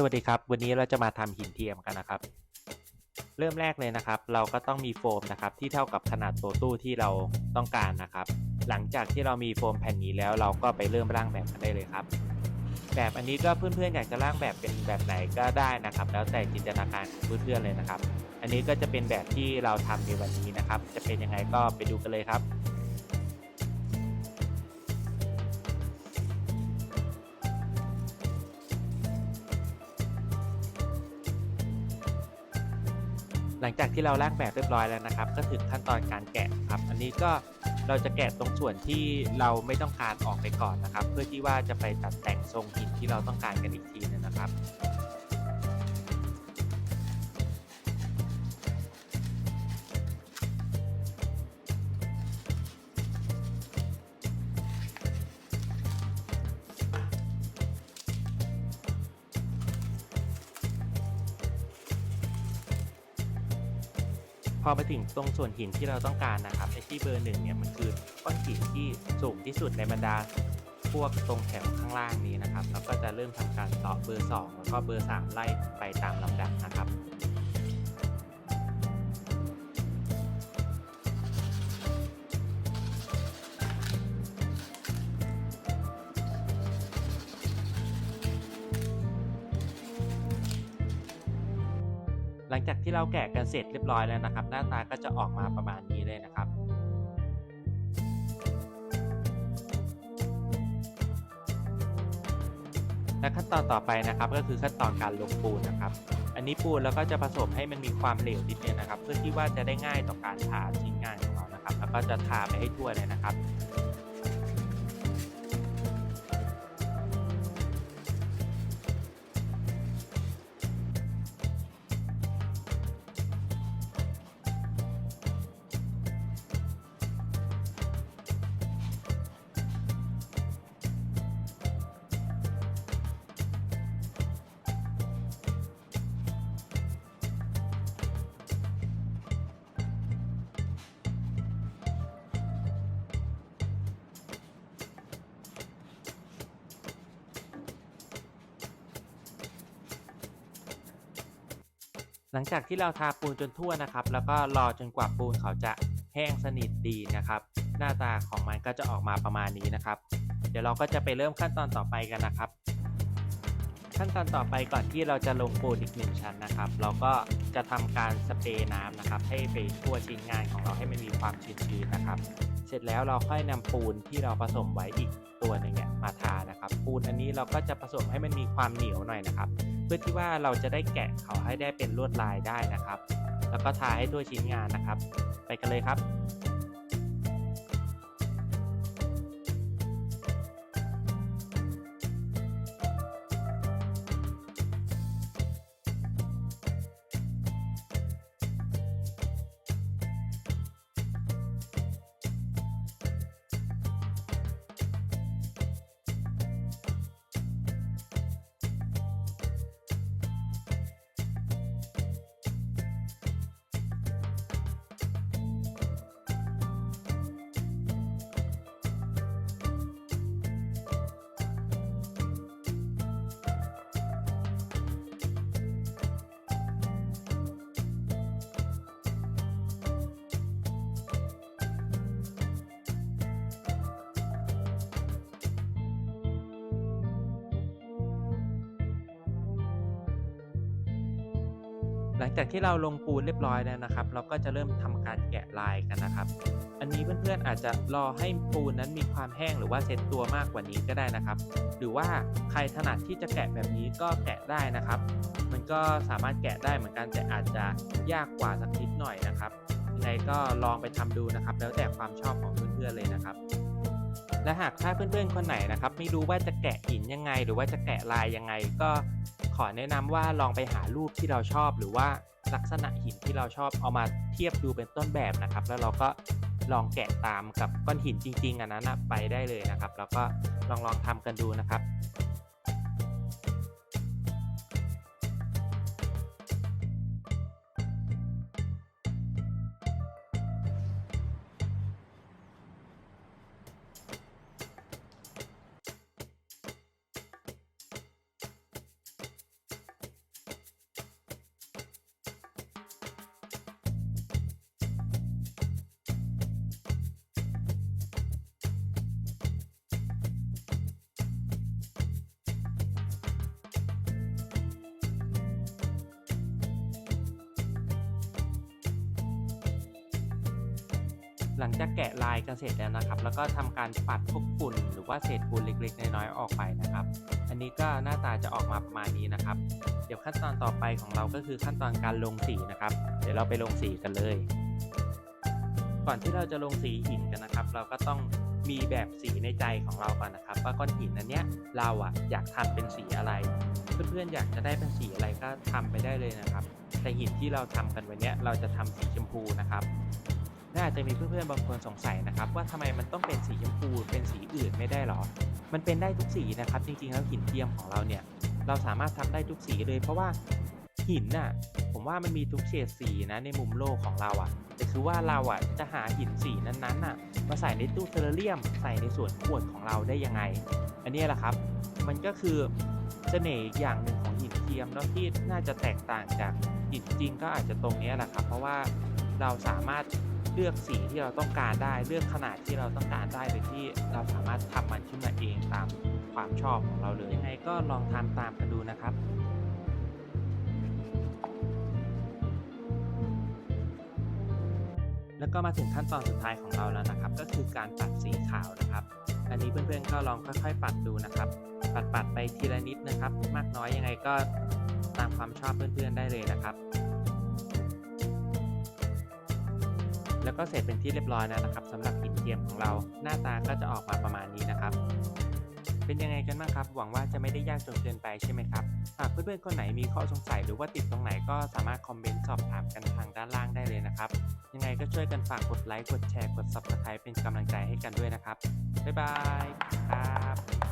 สวัสดีครับ วันนี้เราจะมาทำหินเทียมกันนะครับ เริ่มแรกเลยนะครับ เราก็ต้องมีโฟมนะครับที่เท่ากับขนาดตัวตู้ที่เราต้องการนะครับ หลังจากที่เรามีโฟมแผ่นนี้แล้วเราก็ไปเริ่มร่างแบบกันได้เลยครับ แบบอันนี้ก็เพื่อนๆอยากจะร่างแบบเป็นแบบไหนก็ได้นะครับ แล้วแต่จินตนาการของเพื่อนๆเลยนะครับ อันนี้ก็จะเป็นแบบที่เราทำในวันนี้นะครับ จะเป็นยังไงก็ไปดูกันเลยครับ หลังจากที่เราร่างแบบเรียบร้อยแล้วนะครับ ก็ถึงขั้นตอนการแกะครับ อันนี้ก็เราจะแกะตรงส่วนที่เราไม่ต้องการออกไปก่อนนะครับ เพื่อที่ว่าจะไปตัดแต่งทรงหินที่เราต้องการกันอีกทีนึงนะครับ อไปถึงตรงส่วนหินที่เราต้องการนะครับไอที่เบอร์หนึ่งเนี่ยมันคือก้อนหินที่สูงที่สุดในบรรดาพวกตรงแถวข้างล่างนี้นะครับแล้วก็จะเริ่มทำการต่อเบอร์ 2 แล้วก็เบอร์ 3 ไล่ไปตามลำดับนะครับ หลังจากที่เราแกะกันเสร็จเรียบร้อยแล้วนะครับ หน้าตาก็จะออกมาประมาณนี้เลยนะครับและขั้นตอนต่อไปนะครับก็คือขั้นตอนการลงปูนนะครับ อันนี้ปูนเราก็จะผสมให้มันมีความเหลวนิดนึงนะครับ เพื่อที่ว่าจะได้ง่ายต่อการทาชิ้นงานของเรานะครับ แล้วก็จะทาไปให้ทั่วเลยนะครับ หลังจากที่เราทาปูนจนทั่วนะครับ แล้วก็รอจนกว่าปูนเขาจะแห้งสนิทดีนะครับ หน้าตาของมันก็จะออกมาประมาณนี้นะครับ เดี๋ยวเราก็จะไปเริ่มขั้นตอนต่อไปกันนะครับ ขั้นตอนต่อไปก่อนที่เราจะลงปูนอีกหนึ่งชั้นนะครับ เราก็จะทำการสเปรย์น้ำนะครับ ให้ไปทั่วชิ้นงานของเราให้มันมีความชื้นๆนะครับ เสร็จแล้วเราค่อยนำปูนที่เราผสมไว้อีกตัวหนึ่งเนี่ยมาทานะครับ ปูนอันนี้เราก็จะผสมให้มันมีความเหนียวหน่อยนะครับ พื่อที่ว่าเราจะได้แกะเขาให้ได้เป็นลวดลายได้นะครับ แล้วก็ทาให้ด้วยชิ้นงานนะครับ ไปกันเลยครับ หลังจากที่เราลงปูนเรียบร้อยแล้วนะครับ เราก็จะเริ่มทำการแกะลายกันนะครับ อันนี้เพื่อนๆอาจจะรอให้ปูนนั้นมีความแห้งหรือว่าเซ็ตตัวมากกว่านี้ก็ได้นะครับ หรือว่าใครถนัดที่จะแกะแบบนี้ก็แกะได้นะครับ มันก็สามารถแกะได้เหมือนกันแต่อาจจะยากกว่าสักนิดหน่อยนะครับยังไงก็ลองไปทำดูนะครับ แล้วแต่ความชอบของเพื่อนๆเลยนะครับ และหากถ้าเพื่อนๆคนไหนนะครับไม่รู้ว่าจะแกะหินยังไง หรือว่าจะแกะลายยังไง ก็ขอแนะนำว่าลองไปหารูปที่เราชอบ หรือว่าลักษณะหินที่เราชอบเอามาเทียบดูเป็นต้นแบบนะครับ แล้วเราก็ลองแกะตามกับก้อนหินจริงๆอันนั้นไปได้เลยนะครับ แล้วก็ลองลองทำกันดูนะครับ หลังจากแกะลายกันเสร็จแล้วนะครับ แล้วก็ทำการปัดพวกฝุ่นหรือว่าเศษฝุ่นเล็กๆ น้อยๆออกไปนะครับ อันนี้ก็หน้าตาจะออกมาประมาณนี้นะครับ เดี๋ยวขั้นตอนต่อไปของเราก็คือขั้นตอนการลงสีนะครับ เดี๋ยวเราไปลงสีกันเลย ก่อนที่เราจะลงสีหินกันนะครับ เราก็ต้องมีแบบสีในใจของเราก่อนนะครับ ว่าก้อนหินอันเนี้ยเราอะอยากทำเป็นสีอะไร เพื่อนๆอยากจะได้เป็นสีอะไรก็ทำไปได้เลยนะครับแต่หินที่เราทำกันวันนี้เราจะทำสีชมพูนะครับ น่าจะมีเพื่อนๆบางคนสงสัยนะครับว่าทำไมมันต้องเป็นสีชมพูเป็นสีอื่นไม่ได้หรอ มันเป็นได้ทุกสีนะครับ จริงๆแล้วหินเทียมของเราเนี่ยเราสามารถทำได้ทุกสีเลยเพราะว่าหินน่ะผมว่ามันมีทุกเฉดสีนะในมุมโลกของเราอะ่ะแต่คือว่าเราอะจะหาหินสีนั้นๆน่ะมาใส่ในตู้เทอร์เรียม ใส่ในส่วนขวดของเราได้ยังไง อันนี้แหละครับ มันก็คือเสน่ห์อีกอย่างหนึ่งของหินเทียมแล้วที่น่าจะแตกต่างจากหินจริงก็อาจจะตรงนี้แหละครับ เพราะว่าเราสามารถ เลือกสีที่เราต้องการได้ เลือกขนาดที่เราต้องการได้โดยที่เราสามารถทำมันขึ้นมาเองตามความชอบของเราเลยยังไงก็ลองทำตามกันดูนะครับแล้วก็มาถึงขั้นตอนสุดท้ายของเราแล้วนะครับ ก็คือการปัดสีขาวนะครับ อันนี้เพื่อนๆก็ลองค่อยๆ ปัดดูนะครับ ปัดๆไปทีละนิดนะครับ มากน้อยยังไงก็ตามความชอบเพื่อนๆได้เลยนะครับ แล้วก็เสร็จเป็นที่เรียบร้อยแล้วนะครับสำหรับหินเทียมของเราหน้าตาก็จะออกมาประมาณนี้นะครับ เป็นยังไงกันบ้างครับ หวังว่าจะไม่ได้ยากจนเกินไปใช่ไหมครับหากเพื่อนๆคนไหนมีข้อสงสัยหรือว่าติดตรงไหนก็สามารถคอมเมนต์สอบถามกันทางด้านล่างได้เลยนะครับยังไงก็ช่วยกันฝากกดไลค์กดแชร์กด Subscribe เป็นกำลังใจให้กันด้วยนะครับบ๊ายบายครับ